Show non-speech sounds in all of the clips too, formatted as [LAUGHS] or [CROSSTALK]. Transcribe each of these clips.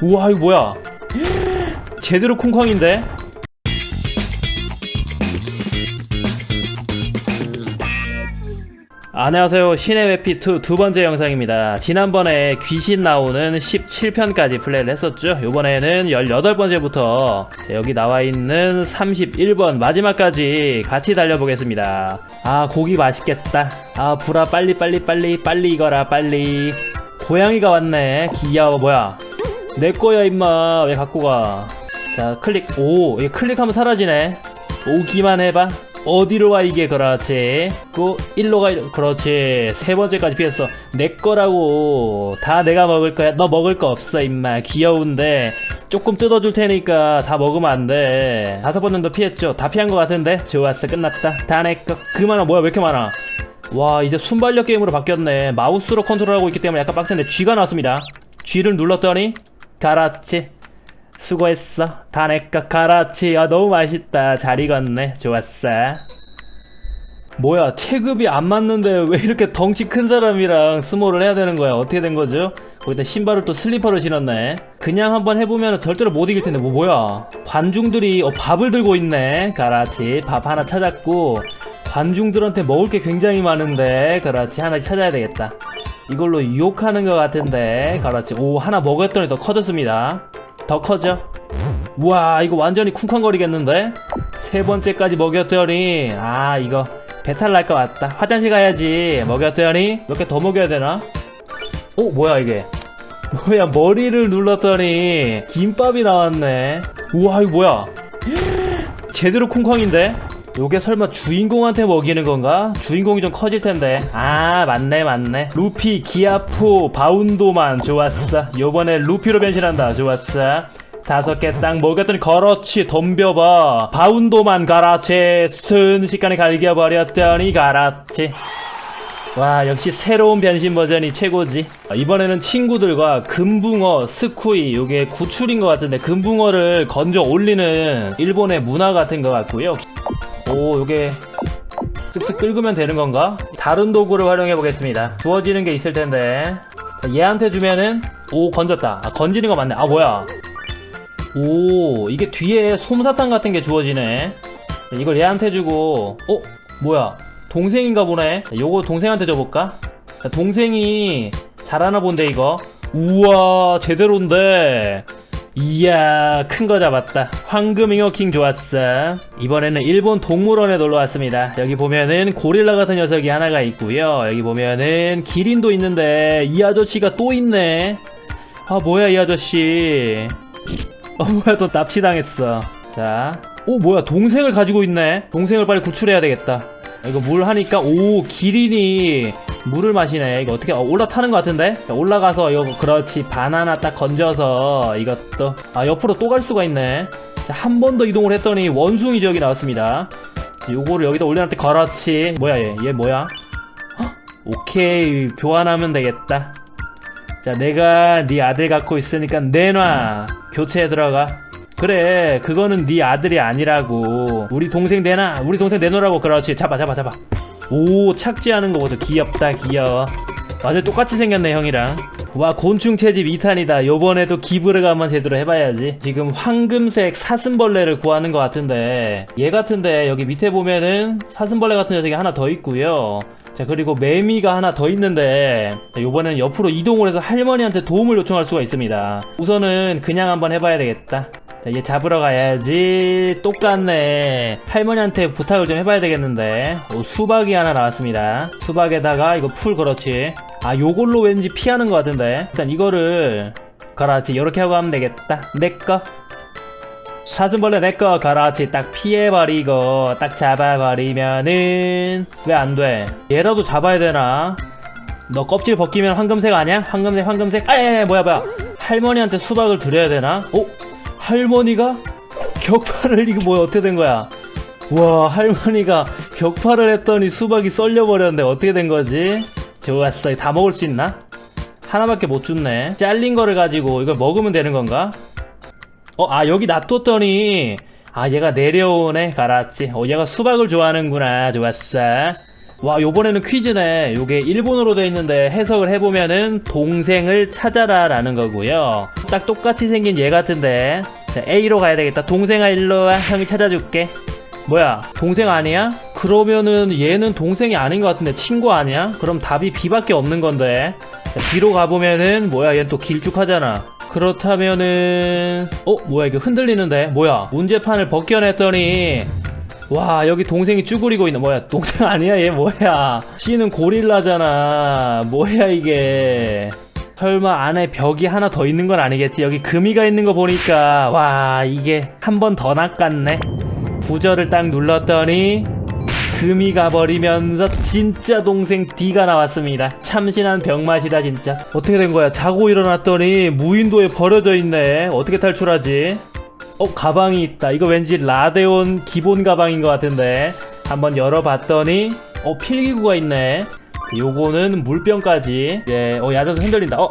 우와 이거 뭐야? 제대로 쿵쾅인데? 안녕하세요. 신의 웨피2 두 번째 영상입니다. 지난번에 귀신 나오는 17편까지 플레이를 했었죠. 요번에는 18번째부터 여기 나와있는 31번 마지막까지 같이 달려보겠습니다. 아 고기 맛있겠다. 아 불아 빨리 빨리 빨리 빨리 익어라 빨리. 고양이가 왔네. 귀여워. 뭐야 내 거야 임마. 왜 갖고 가자 클릭. 오 이게 클릭하면 사라지네. 오기만 해봐. 어디로 와 이게? 그렇지. 그 일로 가. 그렇지. 세 번째까지 피했어. 내 거라고. 다 내가 먹을 거야. 너 먹을 거 없어 임마. 귀여운데. 조금 뜯어줄 테니까 다 먹으면 안돼. 다섯 번 정도 피했죠. 다 피한 거 같은데? 좋았어. 끝났다. 다내 거. 그만아 뭐야 왜 이렇게 많아? 와 이제 순발력 게임으로 바뀌었네. 마우스로 컨트롤하고 있기 때문에 약간 빡센데 G가 나왔습니다. G를 눌렀더니 가라치. 수고했어. 다 내꺼 가라치. 아 너무 맛있다. 잘 익었네. 좋았어. 뭐야 체급이 안 맞는데 왜 이렇게 덩치 큰 사람이랑 스모를 해야 되는 거야? 어떻게 된 거죠? 거기다 신발을 또 슬리퍼를 신었네. 그냥 한번 해보면 절대로 못 이길 텐데. 뭐 뭐야? 관중들이 어, 밥을 들고 있네. 가라치. 밥 하나 찾았고 관중들한테 먹을 게 굉장히 많은데 그렇지 하나 찾아야 되겠다 이걸로 유혹하는 것 같은데 그렇지 오 하나 먹었더니 더 커졌습니다. 더 커져? 우와 이거 완전히 쿵쾅거리겠는데? 세 번째까지 먹였더니 아 이거 배탈 날 것 같다. 화장실 가야지. 먹였더니 몇 개 더 먹여야 되나? 오 뭐야 이게? [LAUGHS] 뭐야 머리를 눌렀더니 김밥이 나왔네. 우와 이거 뭐야? [GASPS] 제대로 쿵쾅인데 요게 설마 주인공한테 먹이는 건가? 주인공이 좀 커질 텐데. 아, 맞네, 맞네. 루피, 기아포, 바운도만 좋았어. 요번에 루피로 변신한다. 좋았어. 다섯 개 딱 먹였더니 그렇지 덤벼봐 바운도만 가라치 순식간에 갈겨버렸더니 가라치 와 역시 새로운 변신 버전이 최고지 아, 이번에는 친구들과 금붕어 스쿠이 요게 구출인 것 같은데 금붕어를 건져 올리는 일본의 문화 같은 것 같고요 오 요게 쓱쓱 긁으면 되는 건가? 다른 도구를 활용해 보겠습니다. 주어지는 게 있을 텐데. 자, 얘한테 주면은 오 건졌다. 아, 건지는 거 맞네. 아 뭐야? 오 이게 뒤에 솜사탕 같은 게 주어지네. 자, 이걸 얘한테 주고 어? 뭐야? 동생인가 보네. 자, 요거 동생한테 줘볼까? 자, 동생이 잘하나 본데 이거? 우와 제대로인데 이야 큰 거 잡았다. 황금잉어킹 좋았어. 이번에는 일본 동물원에 놀러 왔습니다. 여기 보면은 고릴라 같은 녀석이 하나가 있고요. 여기 보면은 기린도 있는데 이 아저씨가 또 있네. 아 뭐야 이 아저씨. 어 뭐야 또 납치당했어. 자오 뭐야 동생을 가지고 있네. 동생을 빨리 구출해야 되겠다. 이거 물 하니까 오 기린이 물을 마시네. 이거 어떻게 어, 올라타는 것 같은데? 자, 올라가서 이거 그렇지. 바나나 딱 건져서 이것도 아 옆으로 또 갈 수가 있네. 한 번 더 이동을 했더니 원숭이 지역이 나왔습니다. 요거를 여기다 올려놨대. 그렇지. 뭐야 얘? 얘 뭐야? 헉, 오케이. 교환하면 되겠다. 자 내가 네 아들 갖고 있으니까 내놔. 교체에 들어가. 그래. 그거는 네 아들이 아니라고. 우리 동생 내놔. 우리 동생 내놓으라고. 그렇지. 잡아 잡아 잡아 오 착지하는 거 보소. 귀엽다 귀여워. 완전 똑같이 생겼네 형이랑. 와 곤충 채집 2탄이다. 요번에도 기브르가 한번 제대로 해봐야지. 지금 황금색 사슴벌레를 구하는 것 같은데. 얘 같은데 여기 밑에 보면은 사슴벌레 같은 녀석이 하나 더 있고요. 자 그리고 매미가 하나 더 있는데 자, 요번에는 옆으로 이동을 해서 할머니한테 도움을 요청할 수가 있습니다. 우선은 그냥 한번 해봐야 되겠다. 자, 얘 잡으러 가야지. 똑같네. 할머니한테 부탁을 좀 해봐야 되겠는데. 오, 수박이 하나 나왔습니다. 수박에다가 이거 풀 그렇지. 아, 요걸로 왠지 피하는 것 같은데. 일단 이거를 그렇지. 이렇게 하고 하면 되겠다. 내꺼. 사슴벌레 내꺼 그렇지. 딱 피해버리고 딱 잡아버리면은 왜 안 돼? 얘라도 잡아야 되나? 너 껍질 벗기면 황금색 아니야? 황금색 황금색? 아예 뭐야 뭐야 할머니한테 수박을 드려야 되나? 오 할머니가 격파를 이거 뭐야 어떻게 된 거야? 와 할머니가 격파를 했더니 수박이 썰려 버렸는데 어떻게 된 거지? 좋았어. 다 먹을 수 있나? 하나밖에 못 줬네. 잘린 거를 가지고 이걸 먹으면 되는 건가? 어 아 여기 놔뒀더니. 아 얘가 내려오네. 가라지. 어 얘가 수박을 좋아하는구나. 좋았어. 와 요번에는 퀴즈네. 요게 일본어로 돼 있는데 해석을 해보면은 동생을 찾아라 라는 거고요. 딱 똑같이 생긴 얘 같은데 자, A로 가야 되겠다. 동생아 일로와. 형이 찾아줄게. 뭐야 동생 아니야? 그러면은 얘는 동생이 아닌 것 같은데 친구 아니야? 그럼 답이 B밖에 없는 건데. 자, B로 가보면은 뭐야 얘는 또 길쭉하잖아. 그렇다면은 어 뭐야 이게 흔들리는데? 뭐야 문제판을 벗겨냈더니. 와 여기 동생이 쭈그리고 있는 뭐야 동생 아니야? 얘 뭐야? C는 고릴라잖아. 뭐야 이게 설마 안에 벽이 하나 더 있는 건 아니겠지? 여기 금이가 있는 거 보니까. 와 이게 한 번 더 낚았네. 부저를 딱 눌렀더니 금이 가버리면서 진짜 동생 D가 나왔습니다. 참신한 병맛이다 진짜. 어떻게 된 거야? 자고 일어났더니 무인도에 버려져 있네. 어떻게 탈출하지? 어 가방이 있다. 이거 왠지 라데온 기본 가방인 것 같은데. 한번 열어봤더니 어 필기구가 있네 요거는 물병까지. 예어 얕아서 흔들린다. 어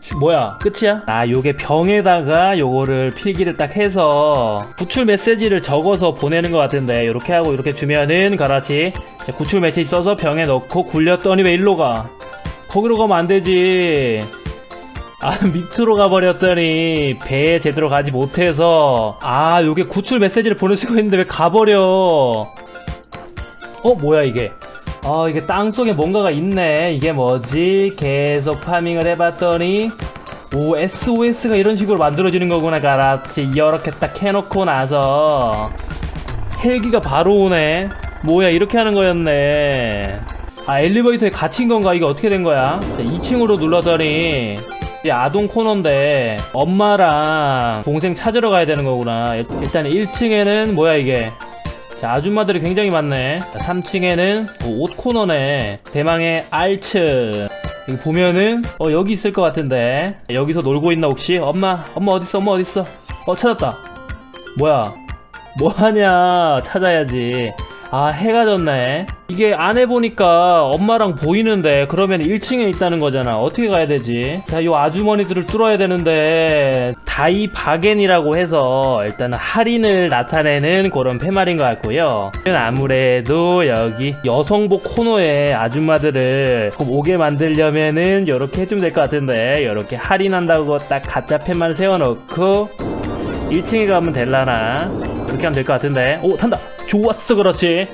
슈, 뭐야? 끝이야? 아 요게 병에다가 요거를 필기를 딱 해서 구출 메시지를 적어서 보내는 것 같은데 요렇게 하고 이렇게 주면은 자, 구출 메시지 써서 병에 넣고 굴렸더니 왜 일로 가? 거기로 가면 안 되지. 아 [LAUGHS] 밑으로 가버렸더니 배에 제대로 가지 못해서. 아 요게 구출 메시지를 보낼 수가 있는데 왜 가버려? 어 뭐야 이게 아 이게 땅속에 뭔가가 있네. 이게 뭐지? 계속 파밍을 해봤더니 오 SOS가 이런 식으로 만들어지는 거구나 가라치 이렇게 딱 해놓고 나서. 헬기가 바로 오네. 뭐야 이렇게 하는 거였네. 아 엘리베이터에 갇힌 건가? 이게 어떻게 된 거야? 2층으로 눌러더니 이 아동 코너인데 엄마랑 동생 찾으러 가야 되는 거구나. 일- 일단 1층에는 뭐야 이게 자 아줌마들이 굉장히 많네. 3층에는 옷 코너네. 대망의 알츠. 여기 보면은 어 여기 있을 것 같은데. 여기서 놀고 있나 혹시? 엄마 엄마 어딨어? 엄마 어딨어? 어 찾았다. 뭐야? 뭐하냐? 찾아야지 아 해가 졌네. 이게 안에 보니까 엄마랑 보이는데 그러면 1층에 있다는 거잖아. 어떻게 가야 되지? 자 요 아주머니들을 뚫어야 되는데 다이 바겐이라고 해서 일단은 할인을 나타내는 그런 패말인 것 같고요. 아무래도 여기 여성복 코너에 아줌마들을 좀 오게 만들려면은 이렇게 해주면 될 것 같은데 이렇게 할인한다고 딱 가짜 팻말 세워놓고 1층에 가면 될라나? 그렇게 하면 될 것 같은데. 오 탄다 좋았어 그렇지?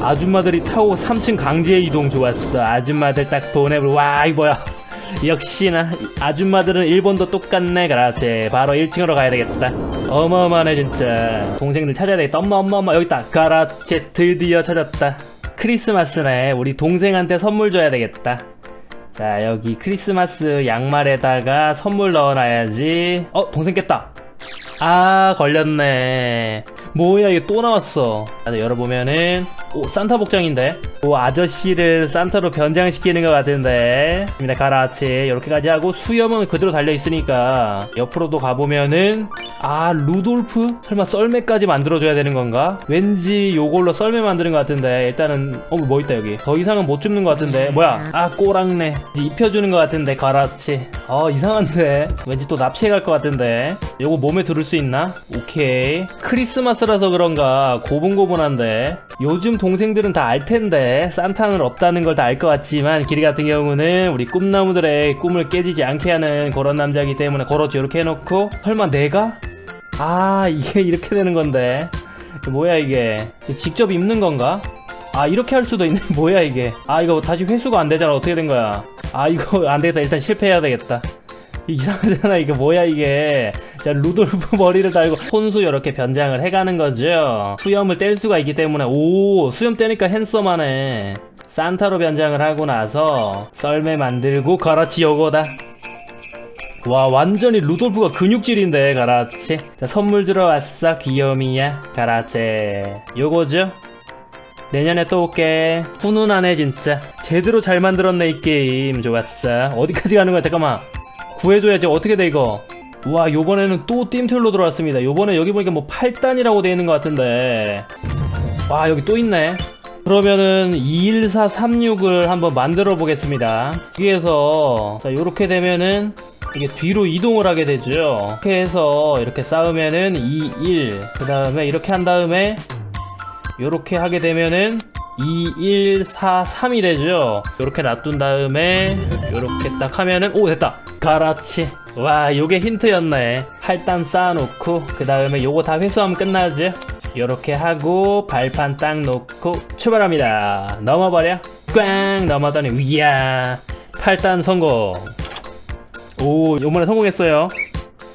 아줌마들이 타고 3층 강제 이동 좋았어. 아줌마들 딱 보내고 와 이거 뭐야. 역시나 아줌마들은 일본도 똑같네 그렇지? 바로 1층으로 가야 되겠다. 어마어마하네 진짜. 동생들 찾아야 되겠다. 엄마 엄마 엄마 여기 있다. 그렇지 드디어 찾았다. 크리스마스네. 우리 동생한테 선물 줘야 되겠다. 자 여기 크리스마스 양말에다가 선물 넣어놔야지. 어 동생 깼다. 아 걸렸네 뭐야 이게 또 나왔어. 자, 열어보면은 오 산타 복장인데? 오 아저씨를 산타로 변장시키는 것 같은데. 입니다. 가라치. 이렇게까지 하고 수염은 그대로 달려있으니까 옆으로도 가보면은 아 루돌프? 설마 썰매까지 만들어줘야 되는 건가? 왠지 요걸로 썰매 만드는 것 같은데. 일단은 어 뭐 있다 여기. 더 이상은 못 줍는 것 같은데. 뭐야? 아 이제 입혀주는 것 같은데 가라치. 어 이상한데. 왠지 또 납치해 갈 것 같은데 요거 몸에 두를 수 있나? 오케이. 크리스마스라서 그런가. 고분고분한데. 요즘 동생들은 다 알 텐데 산타는 없다는 걸 다 알 것 같지만 길이 같은 경우는 우리 꿈나무들의 꿈을 깨지지 않게 하는 그런 남자이기 때문에 걸어지 이렇게 해놓고. 설마 내가? 아 이게 [LAUGHS] 이렇게 되는 건데. 뭐야 이게. 직접 입는 건가? 아 이렇게 할 수도 있네. [LAUGHS] 뭐야 이게. 아 이거 다시 회수가 안 되잖아. 어떻게 된 거야? 아 이거 안 되겠다. 일단 실패해야 되겠다 이상하잖아 이게 뭐야 이게. 자 루돌프 [LAUGHS] 머리를 달고 손수 이렇게 변장을 해가는 거죠. 수염을 뗄 수가 있기 때문에 오 수염 떼니까 핸섬하네. 산타로 변장을 하고 나서 썰매 만들고 그렇지 요거다. 와 완전히 루돌프가 근육질인데 가라치. 자 선물 주러 왔어 귀요미야. 가라치. 요거죠. 내년에 또 올게. 훈훈하네 진짜. 제대로 잘 만들었네 이 게임. 좋았어. 어디까지 가는 거야 잠깐만 구해줘야지 어떻게 돼 이거? 와 요번에는 또 띠틀로 들어왔습니다. 요번에 여기 보니까 뭐 8단이라고 되어 있는 것 같은데. 와 여기 또 있네. 그러면은 21436을 한번 만들어 보겠습니다. 여기에서 자 요렇게 되면은 이게 뒤로 이동을 하게 되죠. 이렇게 해서 이렇게 쌓으면은 21그 다음에 이렇게 한 다음에 요렇게 하게 되면은 2143이 되죠. 이렇게 놔둔 다음에 이렇게 딱 하면은 오 됐다. 그렇지. 와 요게 힌트였네. 팔단 쌓아놓고 그 다음에 요거 다 회수하면 끝나죠. 이렇게 하고 발판 딱 놓고 출발합니다. 넘어버려. 꽝 넘어더니 위야. 팔단 성공. 오 요번에 성공했어요.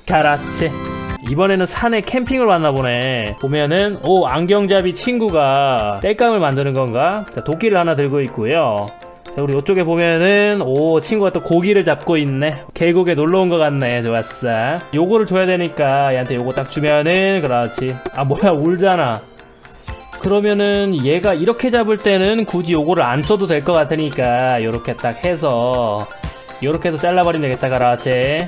가라치. 이번에는 산에 캠핑을 왔나 보네. 보면은 오 안경잡이 친구가 땔감을 만드는 건가? 자, 도끼를 하나 들고 있고요. 자, 우리 이쪽에 보면은 오 친구가 또 고기를 잡고 있네. 계곡에 놀러 온 것 같네. 좋았어. 요거를 줘야 되니까 얘한테 요거 딱 주면은 그렇지. 아 뭐야 울잖아. 그러면은 얘가 이렇게 잡을 때는 굳이 요거를 안 써도 될 것 같으니까 요렇게 딱 해서 요렇게 해서 잘라버리면 되겠다 그렇지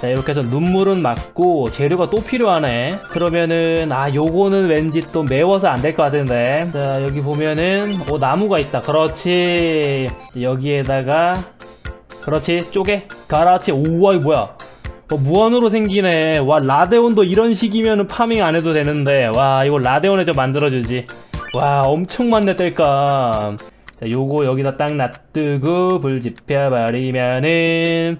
자 이렇게 해서 눈물은 맞고 재료가 또 필요하네. 그러면은 아 요거는 왠지 또 매워서 안 될 것 같은데. 자 여기 보면은 오 나무가 있다. 그렇지. 여기에다가 그렇지. 쪼개. 그렇지. 우와 이거 뭐야? 어, 무한으로 생기네. 와 라데온도 이런 식이면은 파밍 안 해도 되는데. 와 이거 라데온에 좀 만들어주지. 와 엄청 많네 뗄감 자 요거 여기다 딱 놔두고 불 지펴버리면은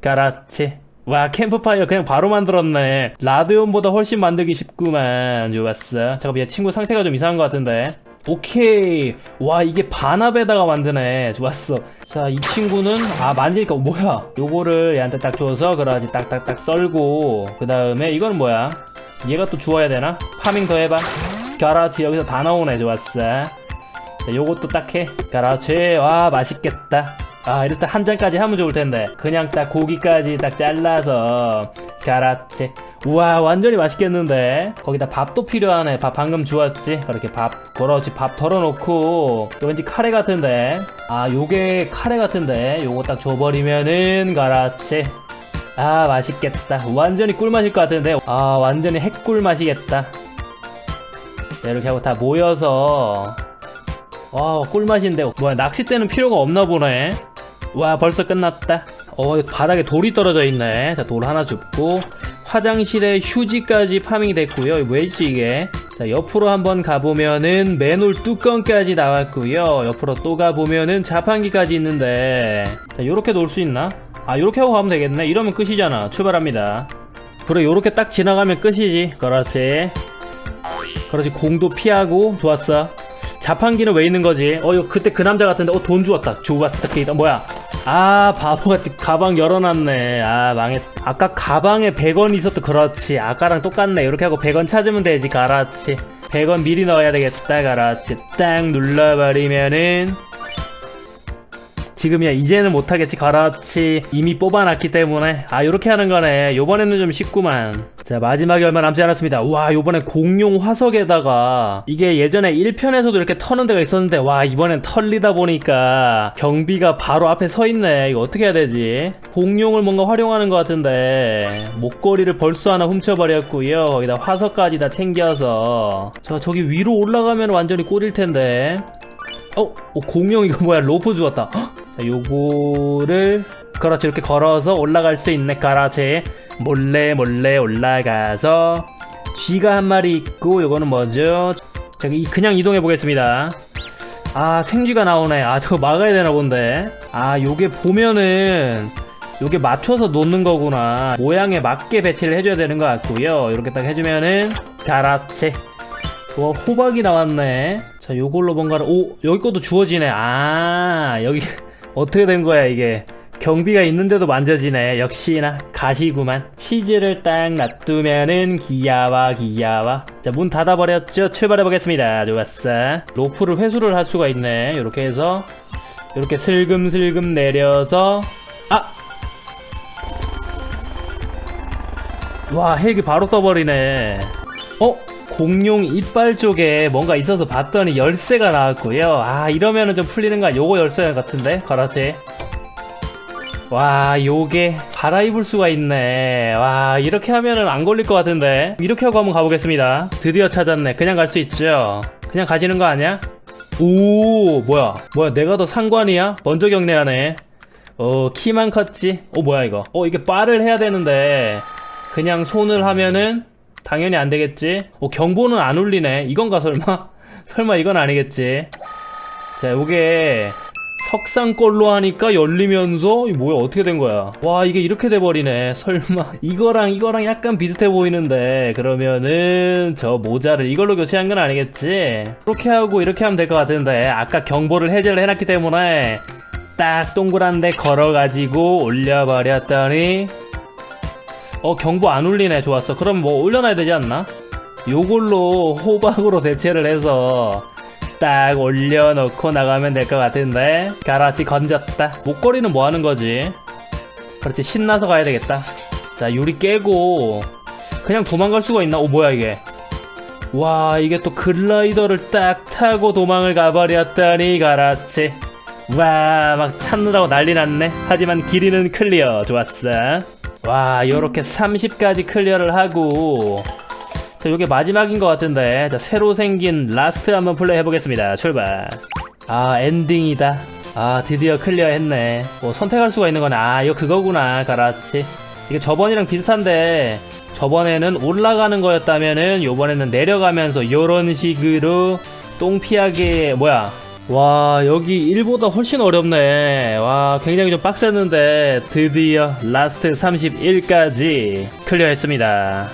그렇지 와 캠프파이어 그냥 바로 만들었네. 라데온보다 훨씬 만들기 쉽구만. 좋았어. 잠깐만 얘 친구 상태가 좀 이상한 것 같은데. 오케이. 와 이게 반합에다가 만드네. 좋았어. 자 이 친구는 아 만지니까 뭐야? 요거를 얘한테 딱 줘서 그러지 딱딱딱 썰고 그 다음에 이건 뭐야? 얘가 또 주워야 되나? 파밍 더 해봐. 가라치 여기서 다 나오네. 좋았어. 자 요것도 딱해. 가라치 와 맛있겠다 아때한 잔까지 하면 좋을 텐데. 그냥 딱 고기까지 딱 잘라서 가라치 우와 완전히 맛있겠는데. 거기다 밥도 필요하네. 밥 방금 주웠지? 그렇게 밥 그렇지 밥 덜어놓고. 이거 왠지 카레 같은데. 아 요게 카레 같은데. 요거 딱 줘버리면은 가라치 아 맛있겠다. 완전히 꿀맛일 것 같은데. 아 완전히 핵꿀 맛이겠다. 자, 이렇게 하고 다 모여서. 와 꿀맛인데. 뭐야 낚싯대는 필요가 없나 보네 와 벌써 끝났다. 어 바닥에 돌이 떨어져 있네. 자 돌 하나 줍고. 화장실에 휴지까지 파밍이 됐고요. 왜지 이게. 자 옆으로 한번 가보면은 맨홀 뚜껑까지 나왔고요. 옆으로 또 가보면은 자판기까지 있는데. 자 요렇게 놓을 수 있나? 아 요렇게 하고 가면 되겠네. 이러면 끝이잖아. 출발합니다. 그래 요렇게 딱 지나가면 끝이지. 그렇지. 그렇지. 공도 피하고. 좋았어. 자판기는 왜 있는 거지? 어 이거 그때 그 남자 같은데. 어 돈 주었다. 좋았어. 뭐야 아 바보같이 가방 열어놨네. 아 망했 아까 가방에 100원 있었도 그렇지. 아까랑 똑같네. 이렇게 하고 100원 찾으면 되지. 가라치 100원 미리 넣어야 되겠다. 가라치 딱 눌러버리면은 지금이야 이제는 못하겠지. 가라치 이미 뽑아놨기 때문에. 아 요렇게 하는 거네. 요번에는 좀 쉽구만. 자 마지막에 얼마 남지 않았습니다. 와 요번에 공룡 화석에다가 이게 예전에 1편에서도 이렇게 터는 데가 있었는데 와 이번엔 털리다 보니까 경비가 바로 앞에 서 있네. 이거 어떻게 해야 되지? 공룡을 뭔가 활용하는 것 같은데 목걸이를 벌써 하나 훔쳐버렸고요. 거기다 화석까지 다 챙겨서. 자 저기 위로 올라가면 완전히 꿀일 텐데. 어, 어, 공룡 이거 뭐야? 로프 주었다. 헉! 자 요거를 그렇지 이렇게 걸어서 올라갈 수 있네. 가라체 몰래 몰래 올라가서 쥐가 한 마리 있고 요거는 뭐죠? 저기 그냥 이동해 보겠습니다. 아 생쥐가 나오네. 아 저거 막아야 되나 본데. 아 요게 보면은 요게 맞춰서 놓는 거구나. 모양에 맞게 배치를 해줘야 되는 것 같고요. 이렇게 딱 해주면은 가라체 와 호박이 나왔네. 자 요걸로 뭔가를 오 여기 것도 주워지네. 아 여기 어떻게 된 거야 이게? 경비가 있는데도 만져지네. 역시나 가시구만. 치즈를 딱 놔두면은 기야와 기야와. 자 문 닫아버렸죠? 출발해 보겠습니다. 좋았어. 로프를 회수를 할 수가 있네. 이렇게 해서 이렇게 슬금슬금 내려서. 아! 와 헬기 바로 떠버리네. 어? 공룡 이빨 쪽에 뭔가 있어서 봤더니 열쇠가 나왔고요. 아 이러면은 좀 풀리는 거야? 요거 열쇠 같은데? 그렇지. 와 요게 갈아입을 수가 있네. 와 이렇게 하면은 안 걸릴 것 같은데. 이렇게 하고 한번 가보겠습니다. 드디어 찾았네. 그냥 갈 수 있죠? 그냥 가지는 거 아니야? 오 뭐야? 뭐야 내가 더 상관이야? 먼저 경례하네. 어 키만 컸지? 어 뭐야 이거? 어 이게 바를 해야 되는데. 그냥 손을 하면은 당연히 안 되겠지? 어 경보는 안 울리네. 이건가 설마 [LAUGHS] 설마 이건 아니겠지? 자 요게 석상걸로 하니까 열리면서 이 뭐야 어떻게 된 거야? 와 이게 이렇게 돼버리네. 설마 [LAUGHS] 이거랑 이거랑 약간 비슷해 보이는데 그러면은 저 모자를 이걸로 교체한 건 아니겠지? 이렇게 하고 이렇게 하면 될 것 같은데 아까 경보를 해제를 해놨기 때문에 딱 동그란 데 걸어가지고 올려버렸더니 어 경보 안 울리네. 좋았어. 그럼 뭐 올려놔야 되지 않나? 요걸로 호박으로 대체를 해서 딱 올려놓고 나가면 될 것 같은데? 가라치 건졌다. 목걸이는 뭐 하는 거지? 그렇지. 신나서 가야 되겠다. 자 유리 깨고 그냥 도망갈 수가 있나? 오 뭐야 이게? 와 이게 또 글라이더를 딱 타고 도망을 가버렸다니 가라치 와 막 찾느라고 난리 났네. 하지만 길이는 클리어. 좋았어 와 요렇게 30까지 클리어를 하고 자, 요게 마지막인 것 같은데. 자, 새로 생긴 라스트 한번 플레이 해보겠습니다. 출발. 아, 엔딩이다. 아, 드디어 클리어 했네. 뭐, 선택할 수가 있는 거네. 아, 이거 그거구나. 가라치. 이게 저번이랑 비슷한데, 저번에는 올라가는 거였다면은, 요번에는 내려가면서 요런 식으로 똥피하게, 뭐야. 와, 여기 1보다 훨씬 어렵네. 와, 굉장히 좀 빡셌는데, 드디어 라스트 31까지 클리어 했습니다.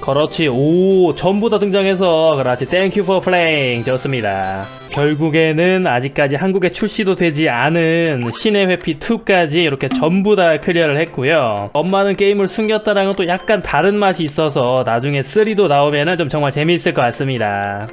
그렇지. 오 전부 다 등장해서 그렇지. 땡큐 포 플레잉 좋습니다. 결국에는 아직까지 한국에 출시도 되지 않은 신의 회피 2까지 이렇게 전부 다 클리어를 했고요. 엄마는 게임을 숨겼다라는 또 약간 다른 맛이 있어서 나중에 3도 나오면은 좀 정말 재미있을 것 같습니다